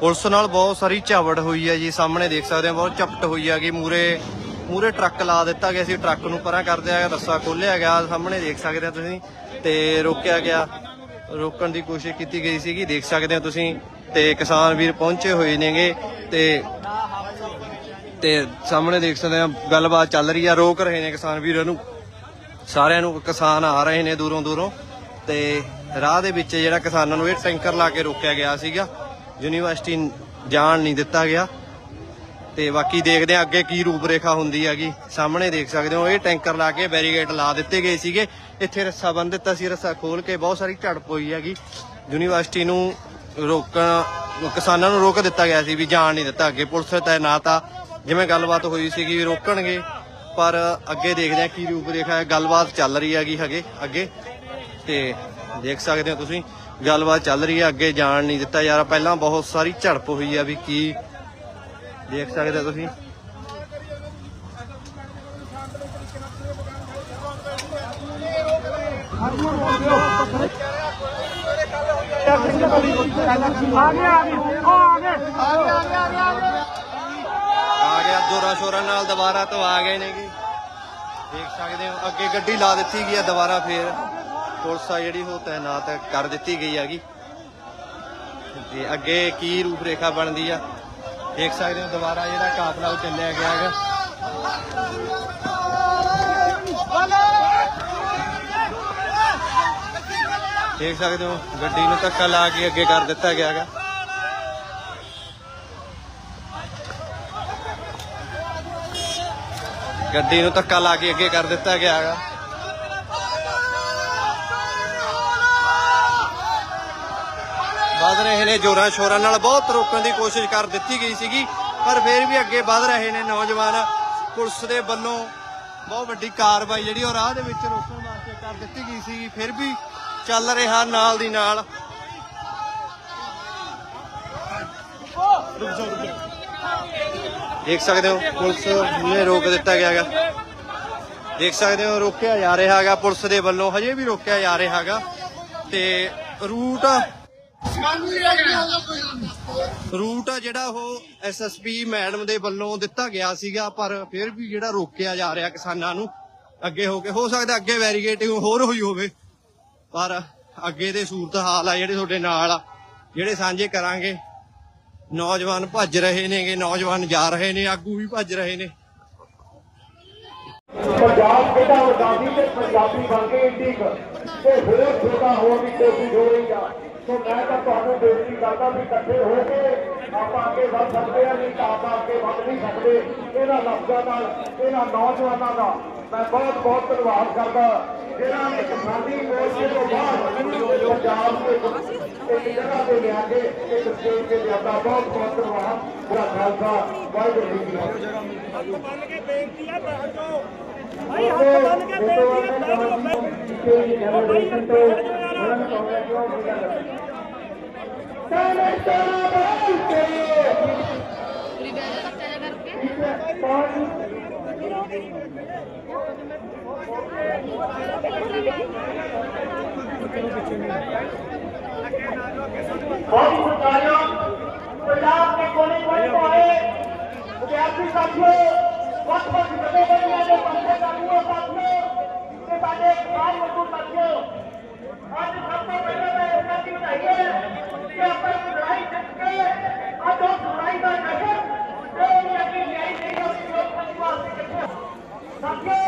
Police ਨਾਲ ਬਹੁਤ ਸਾਰੀ ਝਾਵੜ ਹੋਈ ਹੈ ਜੀ, ਸਾਹਮਣੇ ਦੇਖ ਸਕਦੇ ਹੋ ਬਹੁਤ ਝਪਟ ਹੋਈ ਹੈਗੀ ਮੂਰੇ ਮੂਰੇ ਟਰੱਕ ਲਾ ਦਿੱਤਾ ਗਿਆ ਸੀ, ਟਰੱਕ ਨੂੰ ਪਰਾਂ ਕਰਦੇ ਆ ਰੱਸਾ ਖੋਲਿਆ ਗਿਆ, ਸਾਹਮਣੇ ਦੇਖ ਸਕਦੇ ਹੋ ਤੁਸੀਂ, ਤੇ ਰੋਕਿਆ ਗਿਆ। ਰੋਕਣ ਦੀ ਕੋਸ਼ਿਸ਼ ਕੀਤੀ ਗਈ ਸੀਗੀ, ਦੇਖ ਸਕਦੇ ਹੋ ਤੁਸੀਂ, ਤੇ ਕਿਸਾਨ ਵੀਰ ਪਹੁੰਚੇ ਹੋਏ ਨੇਗੇ, ਤੇ ਤੇ ਸਾਹਮਣੇ ਦੇਖ ਸਕਦੇ ਆ, ਗੱਲਬਾਤ ਚੱਲ ਰਹੀ ਆ, ਰੋਕ ਰਹੇ ਨੇ ਕਿਸਾਨ ਵੀਰਾਂ ਨੂੰ। ਸਾਰਿਆਂ ਨੂੰ ਕਿਸਾਨ ਆ ਰਹੇ ਨੇ ਦੂਰੋਂ ਦੂਰੋਂ, ਤੇ ਰਾਹ ਦੇ ਵਿੱਚ ਜਿਹੜਾ ਕਿਸਾਨਾਂ ਨੂੰ ਇਹ ਟੈਂਕਰ ਲਾ ਕੇ ਰੋਕਿਆ ਗਿਆ ਸੀਗਾ। ਯੂਨੀਵਰਸਿਟੀ ਜਾਣ ਨਹੀਂ ਦਿੱਤਾ ਗਿਆ। ਤੇ ਬਾਕੀ ਦੇਖਦੇ ਆ ਅੱਗੇ ਕੀ ਰੂਪਰੇਖਾ ਹੁੰਦੀ ਹੈਗੀ। ਸਾਹਮਣੇ ਦੇਖ ਸਕਦੇ ਹੋ, ਇਹ ਟੈਂਕਰ ਲਾ ਕੇ ਬੈਰੀਗੇਟ ਲਾ ਦਿੱਤੇ ਗਏ ਸੀਗੇ। ਇੱਥੇ ਰੱਸਾ ਬੰਨ ਦਿੱਤਾ ਸੀ ਰੱਸਾ ਖੋਲ ਕੇ ਬਹੁਤ ਸਾਰੀ ਝੜਪ ਹੋਈ ਹੈਗੀ। ਯੂਨੀਵਰਸਿਟੀ ਨੂੰ ਰੋਕਣ ਕਿਸਾਨਾਂ ਨੂੰ ਰੋਕ ਦਿੱਤਾ ਗਿਆ ਸੀ ਵੀ ਜਾਣ ਨਹੀਂ ਦਿੱਤਾ ਅੱਗੇ। ਪੁਲਿਸ ਤਾਇਨਾਤ ਆ ਜਿਵੇਂ ਗੱਲਬਾਤ ਹੋਈ ਸੀਗੀ ਵੀ ਰੋਕਣਗੇ, ਪਰ ਅੱਗੇ ਦੇਖਦੇ ਆ ਕੀ ਰੂਪਰੇਖਾ ਹੈ, ਗੱਲਬਾਤ ਚੱਲ ਰਹੀ ਹੈਗੀ ਹਗੇ ਅੱਗੇ ਤੇ ਦੇਖ ਸਕਦੇ ਹੋ ਤੁਸੀਂ। ਗੱਲਬਾਤ ਚੱਲ ਰਹੀ ਹੈ, ਅੱਗੇ ਜਾਣ ਨਹੀਂ ਦਿੱਤਾ ਯਾਰ। ਪਹਿਲਾਂ ਬਹੁਤ ਸਾਰੀ ਝੜਪ ਹੋਈ ਆ ਵੀ ਕੀ ਦੇਖ ਸਕਦੇ ਹੋ ਤੁਸੀਂ। ਆ ਗਿਆ ਜੋਰਾ ਸ਼ੋਰਾ ਨਾਲ, ਦੁਬਾਰਾ ਤੋਂ ਆ ਗਏ ਨੇਗੇ। ਦੇਖ ਸਕਦੇ ਹੋ, ਅੱਗੇ ਗੱਡੀ ਲਾ ਦਿੱਤੀ ਗਈ ਆ, ਦੁਬਾਰਾ ਫੇਰ। ਪੁਲਿਸ ਆ ਜਿਹੜੀ ਉਹ ਤਾਇਨਾਤ ਕਰ ਦਿੱਤੀ ਗਈ ਹੈਗੀ। ਤੇ ਅੱਗੇ ਕੀ ਰੂਪ ਰੇਖਾ ਬਣਦੀ ਆ, ਦੇਖ ਸਕਦੇ ਹੋ ਦੁਬਾਰਾ ਜਿਹੜਾ ਕਾਫਲਾ ਉਹ ਚੱਲਿਆ ਗਿਆ ਹੈਗਾ। ਦੇਖ ਸਕਦੇ ਹੋ ਗੱਡੀ ਨੂੰ ਧੱਕਾ ਲਾ ਕੇ ਅੱਗੇ ਕਰ ਦਿੱਤਾ ਗਿਆ ਹੈਗਾ। ਗੱਡੀ ਨੂੰ ਧੱਕਾ ਲਾ ਕੇ ਅੱਗੇ ਕਰ ਦਿੱਤਾ ਗਿਆ ਹੈਗਾ। ਵੱਧ ਰਹੇ ਨੇ, ਜੋਰਾਂ ਸ਼ੋਰਾਂ ਨਾਲ ਬਹੁਤ ਰੋਕਣ ਦੀ ਕੋਸ਼ਿਸ਼ ਕਰ ਦਿੱਤੀ ਗਈ ਸੀਗੀ, ਪਰ ਫਿਰ ਵੀ ਅੱਗੇ ਵੱਧ ਰਹੇ ਨੇ ਨੌਜਵਾਨ। ਪੁਲਿਸ ਦੇ ਵੱਲੋਂ ਬਹੁਤ ਵੱਡੀ ਕਾਰਵਾਈ ਜਿਹੜੀ ਉਹ ਰਾਹ ਦੇ ਵਿੱਚ ਰੋਕਣ ਵਾਸਤੇ ਕਰ ਦਿੱਤੀ ਗਈ ਸੀਗੀ, ਫਿਰ ਵੀ ਚੱਲ ਰਿਹਾ ਨਾਲ ਦੀ ਨਾਲ। ਦੇਖ ਸਕਦੇ ਹੋ, ਪੁਲਿਸ ਨੇ ਰੋਕ ਦਿੱਤਾ ਗਿਆ ਹੈਗਾ। ਦੇਖ ਸਕਦੇ ਹੋ, ਰੋਕਿਆ ਜਾ ਰਿਹਾ ਹੈਗਾ ਪੁਲਿਸ ਦੇ ਵੱਲੋਂ, ਹਜੇ ਵੀ ਰੋਕਿਆ ਜਾ ਰਿਹਾ ਹੈਗਾ। ਤੇ ਰੂਟ ਰੂਟ ਆ ਜਿਹੜਾ ਉਹ ਐਸਐਸਪੀ ਮੈਡਮ ਦੇ ਵੱਲੋਂ ਦਿੱਤਾ ਗਿਆ ਸੀਗਾ, ਪਰ ਫਿਰ ਵੀ ਜਿਹੜਾ ਰੋਕਿਆ ਜਾ ਰਿਹਾ ਕਿਸਾਨਾਂ ਨੂੰ, ਅੱਗੇ ਹੋ ਕੇ, ਹੋ ਸਕਦਾ ਅੱਗੇ ਵੈਰੀਗੇਟਿੰਗ ਹੋਰ ਹੋਈ ਹੋਵੇ, ਪਰ ਅੱਗੇ ਦੇ ਸੂਰਤ ਹਾਲ ਆ ਜਿਹੜੇ ਤੁਹਾਡੇ ਨਾਲ ਆ, ਜਿਹੜੇ ਸਾਂਝੇ ਕਰਾਂਗੇ। ਨੌਜਵਾਨ ਭੱਜ ਰਹੇ ਨੇਗੇ, ਨੌਜਵਾਨ ਜਾ ਰਹੇ ਨੇ, ਆਗੂ ਵੀ ਭੱਜ ਰਹੇ ਨੇ। ਪੰਜਾਬ ਕਿਹੜਾ ਉਦਾਸੀ ਤੇ ਪੰਜਾਬੀ ਬਣ ਕੇ ਇੰਡੀ ਤੇ ਹੋਰ ਛੋਟਾ ਹੋਣ ਦੀ ਕੋਸ਼ਿਸ਼ ਹੋ ਰਹੀ ਆ। ਸੋ ਮੈਂ ਤਾਂ ਤੁਹਾਨੂੰ ਬੇਨਤੀ ਕਰਦਾ ਵੀ ਇਕੱਠੇ ਹੋ ਕੇ ਆਪਾਂ ਅੱਗੇ ਵੱਧ ਸਕਦੇ ਆ ਨਹੀਂ ਤਾਂ ਆਪਾਂ ਅੱਗੇ ਵੱਧ ਨਹੀਂ ਸਕਦੇ। ਇਹਨਾਂ ਲਫ਼ਜ਼ਾਂ ਨਾਲ ਇਹਨਾਂ ਨੌਜਵਾਨਾਂ ਦਾ ਮੈਂ ਬਹੁਤ ਬਹੁਤ ਧੰਨਵਾਦ ਕਰਦਾ। ਜਿਹੜਾ ਨੇ ਕਿਸਾਨੀ ਮੋਰਚੇ ਤੋਂ ਬਾਅਦ ਪੰਜਾਬ ਦੇ ਇੱਕ ਜਗ੍ਹਾ ਤੇ ਲਿਆ ਕੇ ਇੱਕ ਸਟੇਜ ਤੇ ਲਿਆਂਦਾ। ਬਹੁਤ ਬਹੁਤ ਧੰਨਵਾਦ। ਮੇਰਾ ਖਾਲਸਾ ਵਾਹਿਗੁਰੂ ਜੀ ਕੀ ਫਤਿਹ। ਬੰਨ ਕੇ ਬੇਨਤੀ ਆ ਬੈਠ ਜਾਓ ਭਾਈ ਹੱਥ ਬੰਨ ਕੇ ਬੇਨਤੀ ਆ ਬੈਠ ਜਾਓ। ਭਾਈ ਹੱਥ ਪੂਰੀ ਬੈਠ ਜਾ ਚੱਲ ਕਰਕੇ ਬਹੁਤ ਸਰਕਾਰੀਆਂ ਪੰਜਾਬ ਦੇ ਕੋਨੇ ਕੋਨੇ ਤੋਂ ਆਏ ਵਿਦਿਆਰਥੀ ਸਾਥੀਓ ਵੱਖ ਵੱਖ ਜਥੇਬੰਦੀਆਂ ਦੇ ਪੰਥੇ ਕਾਨੂੰਨ ਸਾਥੀਓ ਤੇ ਸਾਡੇ ਕਿਸਾਨ ਮਜ਼ਦੂਰ ਸਾਥੀਓ ਅੱਜ ਸਭ ਤੋਂ Campeón.